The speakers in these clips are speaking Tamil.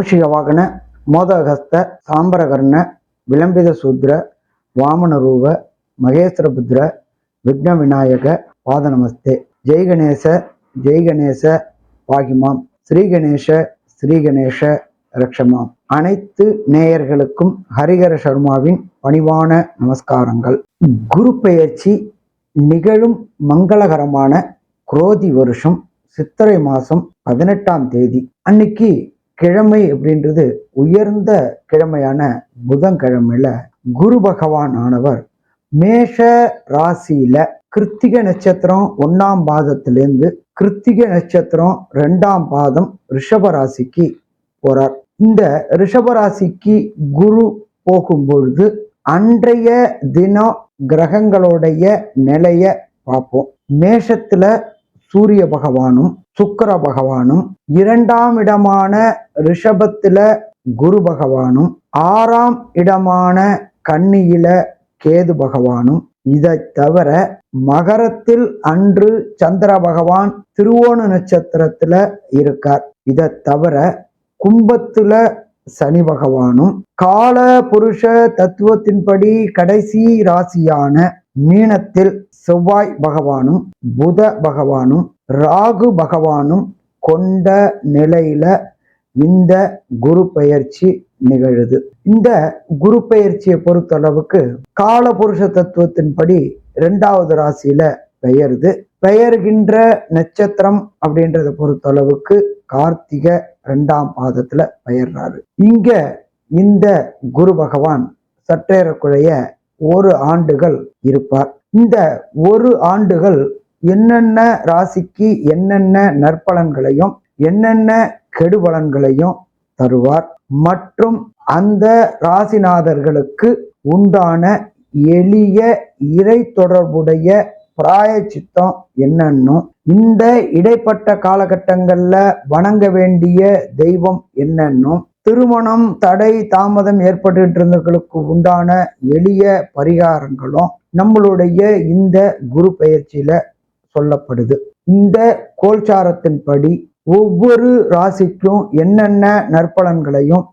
மூஷிக வாகன மோதகஸ்த சாம்பரகர்ண விளம்பித சூத்ர வாமனரூப மகேஸ்வரபுத்ர விக்ன விநாயக பாத நமஸ்தே ஜெய் கணேச ஜெய் கணேச பாகிமாம். ஸ்ரீ கணேச ஸ்ரீ கணேச ரக்ஷமாம். அனைத்து நேயர்களுக்கும் ஹரிஹர சர்மாவின் பணிவான நமஸ்காரங்கள். குரு பெயர்ச்சி நிகழும் மங்களகரமான குரோதி வருஷம் சித்திரை மாதம் பதினெட்டாம் தேதி. அன்னைக்கு கிழமை அப்படின்றது உயர்ந்த கிழமையான புதன்கிழமையில குரு பகவான் ஆனவர் மேஷ ராசியில கிருத்திக நட்சத்திரம் ஒன்னாம் பாதத்திலேருந்து கிருத்திக நட்சத்திரம் ரெண்டாம் பாதம் ரிஷப ராசிக்கு போறார். இந்த ரிஷப ராசிக்கு குரு போகும்பொழுது அன்றைய தினம் கிரகங்களுடைய நிலைய பார்ப்போம். மேஷத்துல சூரிய பகவானும் சுக்கர பகவானும் இரண்டாம் இடமான ரிஷபத்துல குரு பகவானும் ஆறாம் இடமான கன்னியில கேது பகவானும். இதை தவிர மகரத்தில் அன்று சந்திர பகவான் திருவோண நட்சத்திரத்துல இருக்கார். இதை தவிர கும்பத்துல சனி பகவானும் கால புருஷ தத்துவத்தின்படி கடைசி ராசியான மீனத்தில் செவ்வாய் பகவானும் புத பகவானும் ராகு பகவானும் கொண்ட நிலையில இந்த குரு பெயர்ச்சி நிகழுது. இந்த குரு பெயர்ச்சியை பொறுத்தளவுக்கு கால புருஷ தத்துவத்தின்படி இரண்டாவது ராசியில பெயருது. பெயர்கின்ற நட்சத்திரம் அப்படின்றத பொறுத்தளவுக்கு கார்த்திக ரெண்டாம் பாதத்துல பெயர்றாரு. இங்க இந்த குரு பகவான் சற்றேறக்குழைய ஒரு ஆண்டுகள் இருப்பார். இந்த ஒரு ஆண்டுகள் என்னென்ன ராசிக்கு என்னென்ன நற்பலன்களையும் என்னென்ன கெடுபலன்களையும் தருவார் மற்றும் அந்த ராசிநாதர்களுக்கு உண்டான எளிய இறை தொடர்புடைய பிராயச்சித்தம் என்னன்னும் இந்த இடைப்பட்ட காலகட்டங்கள்ல வணங்க வேண்டிய தெய்வம் என்னன்னும் திருமணம் தடை தாமதம் ஏற்பட்டு இருந்தவர்களுக்கு உண்டான எளிய பரிகாரங்களும் நம்மளுடைய இந்த குரு பயிற்சியில சொல்லப்படுது. இந்த கோல்சாரத்தின்படி ஒவ்வொரு ராசிக்கும் என்னென்ன நற்பலன்களையும்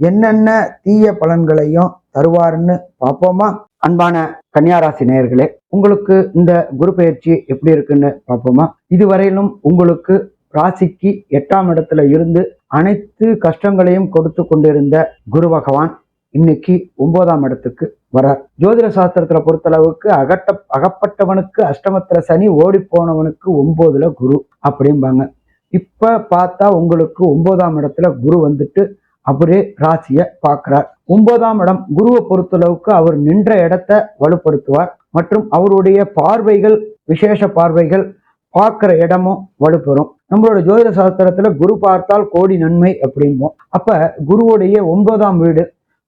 என்னென்ன தீய பலன்களையும் தருவாருன்னு பார்ப்போமா? அன்பான கன்னியாராசி நேயர்களே உங்களுக்கு இந்த குரு பயிற்சி எப்படி இருக்குன்னு பார்ப்போமா? இதுவரையிலும் உங்களுக்கு ராசிக்கு எட்டாம் இடத்துல இருந்து அனைத்து கஷ்டங்களையும் கொடுத்து கொண்டிருந்த குரு பகவான் இன்னைக்கு ஒன்பதாம் இடத்துக்கு வரார். ஜோதிட சாஸ்திரத்துல பொறுத்தளவுக்கு அகட்ட அகப்பட்டவனுக்கு அஷ்டமத்துல சனி ஓடி போனவனுக்கு ஒன்பதுல குரு அப்படிம்பாங்க. இப்ப பார்த்தா உங்களுக்கு ஒன்பதாம் இடத்துல குரு வந்துட்டு அவரே ராசியை பார்க்கிறார். ஒன்பதாம் இடம் குருவை பொறுத்தளவுக்கு அவர் நின்ற இடத்த வலுப்படுத்துவார் மற்றும் அவருடைய பார்வைகள் விசேஷ பார்வைகள் பார்க்கிற இடமும் வலுப்பெறும். நம்மளோட ஜோதிட சாஸ்திரத்துல குரு பார்த்தால் கோடி நன்மை அப்படிம்போம். அப்ப குருவுடைய ஒன்பதாம் வீடு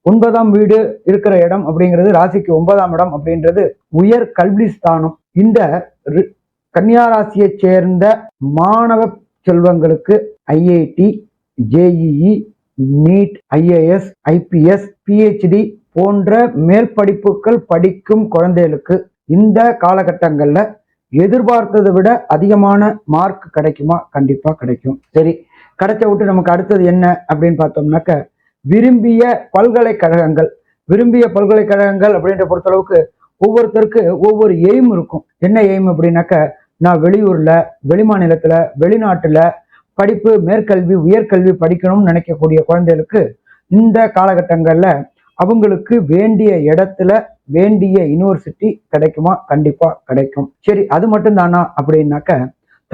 ஒன்பதாம் வீடு இருக்கிற இடம் அப்படிங்கிறது ராசிக்கு ஒன்பதாம் இடம் அப்படின்றது உயர் கல்வி ஸ்தானம். இந்த கன்னியாராசியை கன்னியா ராசியை சேர்ந்த மாணவ செல்வங்களுக்கு IIT JEE NEET IAS IPS PhD போன்ற மேல் படிப்புகள் படிக்கும் குழந்தைகளுக்கு இந்த காலகட்டங்களில் எதிர்பார்த்ததை விட அதிகமான மார்க் கிடைக்குமா? கண்டிப்பாக கிடைக்கும். சரி கிடைச்ச விட்டு நமக்கு அடுத்தது என்ன அப்படின்னு பார்த்தோம்னாக்க விரும்பிய பல்கலைக்கழகங்கள் விரும்பிய பல்கலைக்கழகங்கள் அப்படின்ற பொறுத்தளவுக்கு ஒவ்வொருத்தருக்கு ஒவ்வொரு எய்ம் இருக்கும். என்ன எய்ம் அப்படின்னாக்க நான் வெளியூர்ல வெளிமாநிலத்துல வெளிநாட்டுல படிப்பு மேற்கல்வி உயர்கல்வி படிக்கணும்னு நினைக்கக்கூடிய குழந்தைகளுக்கு இந்த காலகட்டங்கள்ல அவங்களுக்கு வேண்டிய இடத்துல வேண்டிய யூனிவர்சிட்டி கிடைக்குமா? கண்டிப்பா கிடைக்கும். சரி அது மட்டும் தானா அப்படின்னாக்க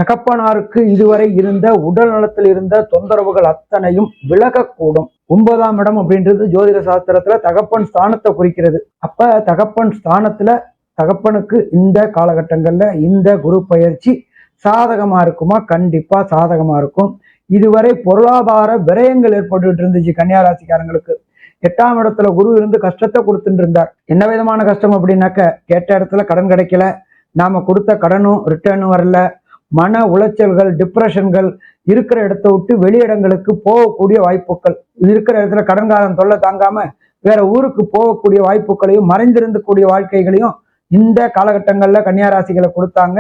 தகப்பனாருக்கு இதுவரை இருந்த உடல் நலத்தில் இருந்த தொந்தரவுகள் அத்தனையும் விலகக்கூடும். ஒன்பதாம் இடம் அப்படின்றது ஜோதிட சாஸ்திரத்துல தகப்பன் ஸ்தானத்தை குறிக்கிறது. அப்ப தகப்பன் ஸ்தானத்துல தகப்பனுக்கு இந்த காலகட்டங்கள்ல இந்த குரு பயிற்சி சாதகமா இருக்குமா? கண்டிப்பா சாதகமா இருக்கும். இதுவரை பொருளாதார விரயங்கள் ஏற்பட்டுட்டு இருந்துச்சு கன்னியாராசிக்காரங்களுக்கு. எட்டாம் இடத்துல குரு இருந்து கஷ்டத்தை கொடுத்துட்டு இருந்தார். என்ன விதமான கஷ்டம் அப்படின்னாக்க கேட்ட இடத்துல கடன் கிடைக்கல. நாம கொடுத்த கடனும் ரிட்டர்னும் வரல. மன உளைச்சல்கள் டிப்ரெஷன்கள் இருக்கிற இடத்த விட்டு வெளியிடங்களுக்கு போகக்கூடிய வாய்ப்புகள். இருக்கிற இடத்துல கடன்காரன் தொல்லை தாங்காம வேற ஊருக்கு போகக்கூடிய வாய்ப்புகளையும் மறைந்திருந்தக்கூடிய வாழ்க்கைகளையும் இந்த காலகட்டங்கள்ல கன்னியாராசிகளை கொடுத்தாங்க.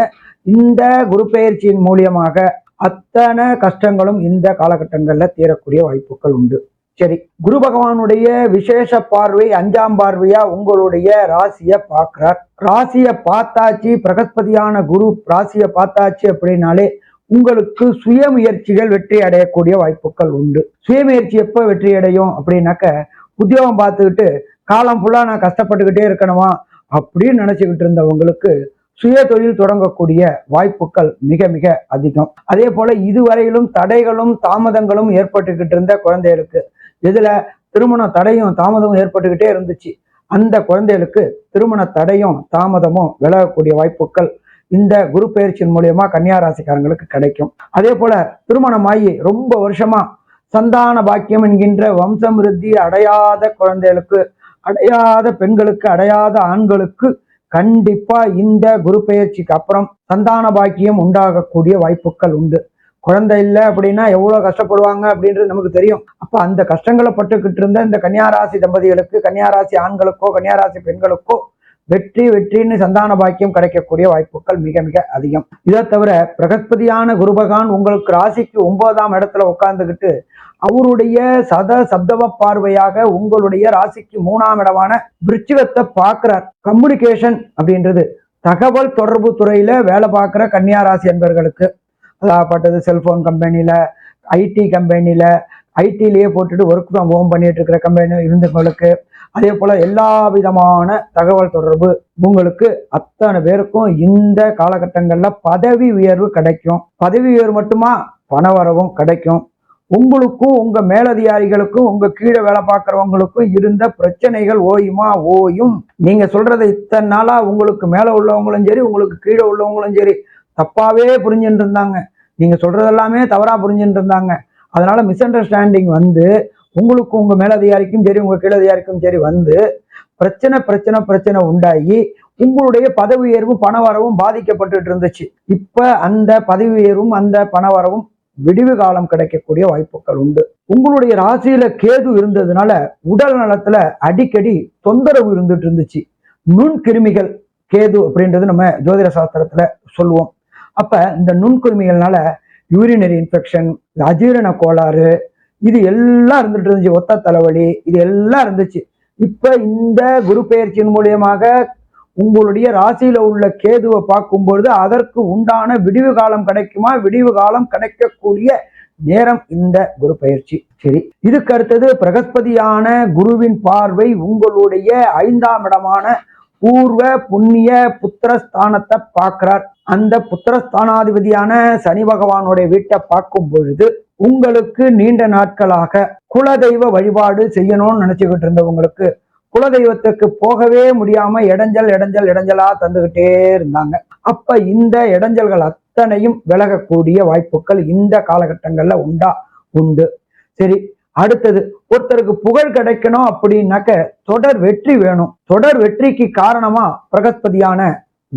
இந்த குரு பயிற்சியின் மூலியமாக அத்தனை கஷ்டங்களும் இந்த காலகட்டங்களில் தீரக்கூடிய வாய்ப்புகள் உண்டு. சரி குரு பகவானுடைய விசேஷ பார்வை அஞ்சாம் பார்வையா? உங்களுடைய ராசியை பார்க்கிறார். ராசியை பார்த்தாச்சு பிரகஸ்பதியான குரு ராசியை பார்த்தாச்சு அப்படின்னாலே உங்களுக்கு சுயமுயற்சிகள் வெற்றி அடையக்கூடிய வாய்ப்புகள் உண்டு. சுயமுயற்சி எப்போ வெற்றி அடையும் அப்படின்னாக்க உத்தியோகம் பார்த்துக்கிட்டு காலம் ஃபுல்லாக நான் கஷ்டப்பட்டுக்கிட்டே இருக்கணுமா அப்படின்னு நினச்சிக்கிட்டு இருந்தவங்களுக்கு சுய தொழில் தொடங்கக்கூடிய வாய்ப்புகள் மிக மிக அதிகம். அதே போல இதுவரையிலும் தடைகளும் தாமதங்களும் ஏற்பட்டுக்கிட்டு இருந்த குழந்தைகளுக்கு இதுல திருமண தடையும் தாமதமும் ஏற்பட்டுக்கிட்டே இருந்துச்சு. அந்த குழந்தைகளுக்கு திருமண தடையும் தாமதமும் விலகக்கூடிய வாய்ப்புகள் இந்த குரு பயிற்சியின் மூலியமா கன்னியா ராசிக்காரங்களுக்கு கிடைக்கும். அதே போல திருமணமாகி ரொம்ப வருஷமா சந்தான பாக்கியம் என்கின்ற வம்சம் விருத்தி அடையாத குழந்தைகளுக்கு அடையாத பெண்களுக்கு அடையாத ஆண்களுக்கு கண்டிப்பா இந்த குரு பயிற்சிக்கு அப்புறம் சந்தான பாக்கியம் உண்டாகக்கூடிய வாய்ப்புகள் உண்டு. குழந்தை இல்லை அப்படின்னா எவ்வளோ கஷ்டப்படுவாங்க அப்படின்றது நமக்கு தெரியும். அப்போ அந்த கஷ்டங்களை பட்டுக்கிட்டு இருந்த இந்த கன்னியாராசி தம்பதிகளுக்கு கன்னியாராசி ஆண்களுக்கோ கன்னியாராசி பெண்களுக்கோ வெற்றி வெற்றின்னு சந்தான பாக்கியம் கிடைக்கக்கூடிய வாய்ப்புகள் மிக மிக அதிகம். இதை தவிர பிரகஸ்பதியான குருபகான் உங்களுக்கு ராசிக்கு ஒன்பதாம் இடத்துல உட்கார்ந்துக்கிட்டு அவருடைய சத சப்தவ பார்வையாக உங்களுடைய ராசிக்கு மூணாம் இடமான விருச்சிகத்தை பார்க்கிறார். கம்யூனிகேஷன் அப்படின்றது தகவல் தொடர்பு துறையில வேலை பார்க்குற கன்னியாராசி ராசி என்பவர்களுக்கு அதாகப்பட்டது செல்போன் கம்பெனியில ஐடி கம்பெனியில ஐடிலேயே போட்டுட்டு ஒர்க் ஃப்ரம் ஹோம் பண்ணிட்டு இருக்கிற கம்பெனி இருந்தவங்களுக்கு அதே போல எல்லா விதமான தகவல் தொடர்பு உங்களுக்கு அத்தனை பேருக்கும் இந்த காலகட்டங்களில் பதவி உயர்வு கிடைக்கும். பதவி உயர்வு மட்டுமா? பண வரவும் கிடைக்கும். உங்களுக்கும் உங்கள் மேலதிகாரிகளுக்கும் உங்கள் கீழே வேலை பார்க்குறவங்களுக்கும் இருந்த பிரச்சனைகள் ஓயுமா? ஓயும். நீங்கள் சொல்றதை இத்தனை நாளாக உங்களுக்கு மேலே உள்ளவங்களும் சரி உங்களுக்கு கீழே உள்ளவங்களும் சரி தப்பாகவே புரிஞ்சுட்டு இருந்தாங்க. நீங்கள் சொல்கிறதெல்லாமே எல்லாமே தவறா புரிஞ்சுட்டு இருந்தாங்க அதனால் மிஸ் அண்டர்ஸ்டாண்டிங் வந்து உங்களுக்கும் உங்கள் மேலதிகாரிக்கும் சரி உங்கள் கீழதிகாரிக்கும் சரி வந்து பிரச்சனை பிரச்சனை பிரச்சனை உண்டாகி உங்களுடைய பதவி உயர்வும் பண வரவும் பாதிக்கப்பட்டு இருந்துச்சு இப்போ அந்த பதவி உயர்வும் அந்த பண வரவும் விடிவு காலம் கிடைக்கக்கூடிய வாய்ப்புகள் உண்டு. உங்களுடைய ராசியில கேது இருந்ததுனால உடல் நலத்துல அடிக்கடி தொந்தரவு இருந்துட்டு இருந்துச்சு நுண்கிருமிகள் கேது அப்படின்றது நம்ம ஜோதிட சாஸ்திரத்துல சொல்லுவோம். அப்ப இந்த நுண்கிருமிகள்னால யூரினரி இன்ஃபெக்ஷன் அஜீரண கோளாறு இது எல்லாம் இருந்துட்டு இருந்துச்சு ஒத்த தலைவலி இது எல்லாம் இருந்துச்சு. இப்ப இந்த குரு பெயர்ச்சியின் மூலியமாக உங்களுடைய ராசியில உள்ள கேதுவை பார்க்கும்பொழுது அதற்கு உண்டான விடிவு காலம் கிடைக்குமா? விடிவு காலம் கிடைக்கக்கூடிய நேரம் இந்த குரு பயிற்சி சரி இதுக்கு அடுத்தது பிரகஸ்பதியான குருவின் பார்வை உங்களுடைய ஐந்தாம் இடமான பூர்வ புண்ணிய புத்திரஸ்தானத்தை பார்க்கிறார். அந்த புத்திரஸ்தானாதிபதியான சனி பகவானுடைய வீட்டை பார்க்கும் பொழுது உங்களுக்கு நீண்ட நாட்களாக குலதெய்வ வழிபாடு செய்யணும்னு நினைச்சுக்கிட்டு இருந்தவங்களுக்கு குலதெய்வத்துக்கு போகவே முடியாம இடைஞ்சல் இடைஞ்சல் இடைஞ்சலா தந்துகிட்டே இருந்தாங்க. அப்ப இந்த இடைஞ்சல்கள் அத்தனையும் விலகக்கூடிய வாய்ப்புகள் இந்த காலகட்டங்கள்ல உண்டா? உண்டு. சரி அடுத்தது ஒருத்தருக்கு புகழ் கிடைக்கணும் அப்படின்னாக்க தொடர் வெற்றி வேணும். தொடர் வெற்றிக்கு காரணமா பிரகஸ்பதியான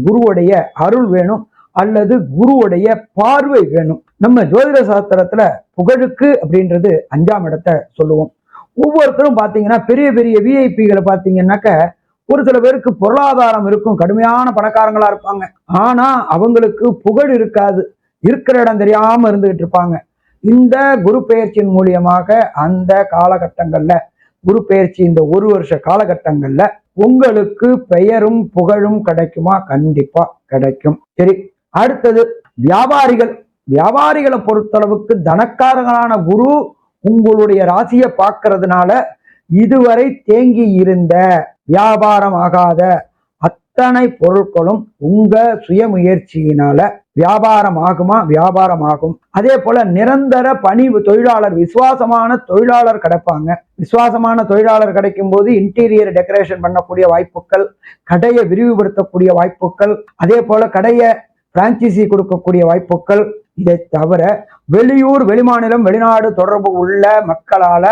குருவுடைய அருள் வேணும் அல்லது குருவுடைய பார்வை வேணும். நம்ம ஜோதிட சாஸ்திரத்துல புகழுக்கு அப்படின்றது அஞ்சாம் இடத்தை சொல்லுவோம். ஒவ்வொருத்தரும் பார்த்தீங்கன்னா பெரிய பெரிய விஐபிகளை பார்த்தீங்கன்னாக்க ஒரு சில பேருக்கு பொருளாதாரம் இருக்கும் கடுமையான பணக்காரங்களா இருப்பாங்க. ஆனா அவங்களுக்கு புகழ் இருக்காது இருக்கிற இடம் தெரியாம இருந்துகிட்டு இருப்பாங்க. இந்த குரு பெயர்ச்சியின் மூலியமாக அந்த காலகட்டங்கள்ல குரு பெயர்ச்சி இந்த ஒரு வருஷ காலகட்டங்கள்ல உங்களுக்கு பெயரும் புகழும் கிடைக்குமா? கண்டிப்பா கிடைக்கும். சரி அடுத்தது வியாபாரிகள். வியாபாரிகளை பொறுத்தளவுக்கு தனக்காரங்களான குரு உங்களுடைய ராசியை பார்க்கறதுனால இதுவரை தேங்கி இருந்த வியாபாரம் ஆகாத அத்தனை பொருட்களும் உங்க சுயமுயற்சியினால வியாபாரம் ஆகுமா வியாபாரம் ஆகும் அதே போல நிரந்தர பணி தொழிலாளர் விசுவாசமான தொழிலாளர் கிடைப்பாங்க. விசுவாசமான தொழிலாளர் கிடைக்கும் போது இன்டீரியர் டெக்கரேஷன் பண்ணக்கூடிய வாய்ப்புகள் கடையை விரிவுபடுத்தக்கூடிய வாய்ப்புகள் அதே போல கடையை பிரான்ச்சைசி கொடுக்கக்கூடிய வாய்ப்புகள். இதை தவிர வெளியூர் வெளிமாநிலம் வெளிநாடு தொடர்பு உள்ள மக்களால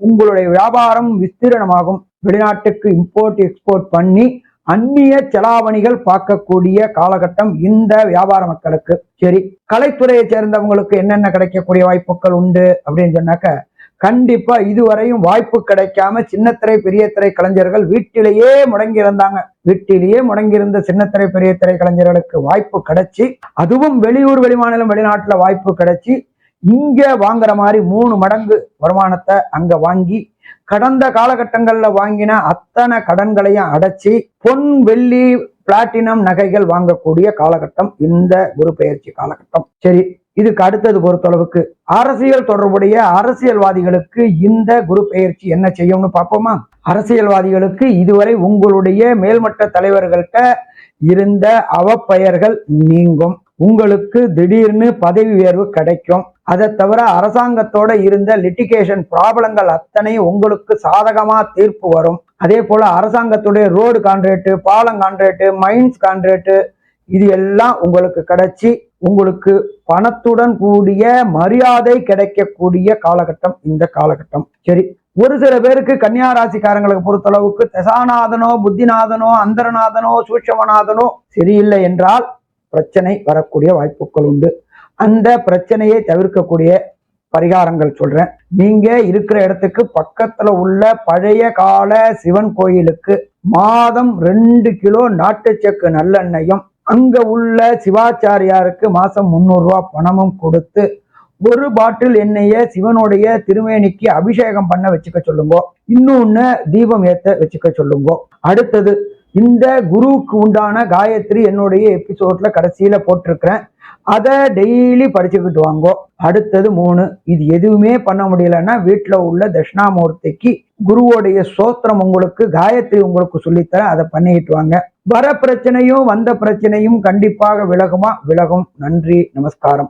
உங்களுடைய வியாபாரம் விஸ்தீரணமாகும். வெளிநாட்டுக்கு இம்போர்ட் எக்ஸ்போர்ட் பண்ணி அந்நிய செலாவணிகள் பார்க்கக்கூடிய காலகட்டம் இந்த வியாபார மக்களுக்கு. சரி கலைத்துறையை சேர்ந்தவங்களுக்கு என்னென்ன கிடைக்கக்கூடிய வாய்ப்புகள் உண்டு அப்படின்னு சொன்னாக்க கண்டிப்பா இதுவரையும் வாய்ப்பு கிடைக்காம சின்னத்திரை பெரிய திரை கலைஞர்கள் வீட்டிலேயே முடங்கி இருந்தாங்க வீட்டிலேயே முடங்கியிருந்த சின்னத்திரை பெரிய திரை கலைஞர்களுக்கு வாய்ப்பு கிடைச்சி அதுவும் வெளியூர் வெளிமாநிலம் வெளிநாட்டுல வாய்ப்பு கிடைச்சி இங்க வாங்குற மாதிரி மூணு மடங்கு வருமானத்தை அங்க வாங்கி கடந்த காலகட்டங்கள்ல வாங்கின அத்தனை கடன்களையும் அடைச்சி பொன் வெள்ளி பிளாட்டினம் நகைகள் வாங்கக்கூடிய காலகட்டம் இந்த குரு பெயர்ச்சி காலகட்டம். சரி இதுக்கு அடுத்தது பொறுத்தளவுக்கு அரசியல் தொடர்புடைய அரசியல்வாதிகளுக்கு இந்த குரு பெயர்ச்சி என்ன செய்யும்னு பார்ப்போமா? அரசியல்வாதிகளுக்கு இதுவரை உங்களுடைய மேல்மட்ட தலைவர்கள்ட்ட இருந்த அவப்பெயர்கள் நீங்கும். உங்களுக்கு திடீர்னு பதவி உயர்வு கிடைக்கும். அதை தவிர அரசாங்கத்தோட இருந்த லிட்டிகேஷன் ப்ராப்ளங்கள் அத்தனை உங்களுக்கு சாதகமா தீர்ப்பு வரும். அதே போல அரசாங்கத்துடைய ரோடு கான்ட்ரேட்டு பாலம் கான்ட்ரேட்டு மைன்ஸ் கான்ட்ரேட்டு இது எல்லாம் உங்களுக்கு கிடைச்சி உங்களுக்கு பணத்துடன் கூடிய மரியாதை கிடைக்கக்கூடிய காலகட்டம் இந்த காலகட்டம். சரி ஒரு சில பேருக்கு கன்னியா ராசிக்காரங்களுக்கு பொறுத்தளவுக்கு தசாநாதனோ புத்திநாதனோ அந்தரநாதனோ சூட்சமநாதனோ சரியில்லை என்றால் பிரச்சனை வரக்கூடிய வாய்ப்புகள் உண்டு. அந்த பிரச்சனையை தவிர்க்கக்கூடிய பரிகாரங்கள் சொல்றேன். நீங்க இருக்கிற இடத்துக்கு பக்கத்துல உள்ள பழைய கால சிவன் கோயிலுக்கு மாதம் ரெண்டு கிலோ நாட்டு செக்கு நல்லெண்ணெயும் அங்க உள்ள சிவாச்சாரியாருக்கு மாசம் முந்நூறு ரூபா பணமும் கொடுத்து ஒரு பாட்டில் எண்ணெய சிவனுடைய திருமேனிக்கு அபிஷேகம் பண்ண வச்சுக்க சொல்லுங்க. இன்னொன்னு தீபம் ஏத்த வச்சுக்க சொல்லுங்க. அடுத்தது இந்த குருவுக்கு உண்டான காயத்ரி என்னுடைய எபிசோட்ல கடைசியில போட்டிருக்கிறேன். அதை டெய்லி படிச்சுக்கிட்டு வாங்கோ. அடுத்தது மூணு இது எதுவுமே பண்ண முடியலன்னா வீட்டில் உள்ள தட்சிணாமூர்த்திக்கு குருவோடைய சோத்திரம் உங்களுக்கு காயத்ரி உங்களுக்கு சொல்லித்தரேன். அதை பண்ணிக்கிட்டு வாங்க. வர பிரச்சனையும் வந்த பிரச்சனையும் கண்டிப்பாக விலகுமா? விலகும். நன்றி நமஸ்காரம்.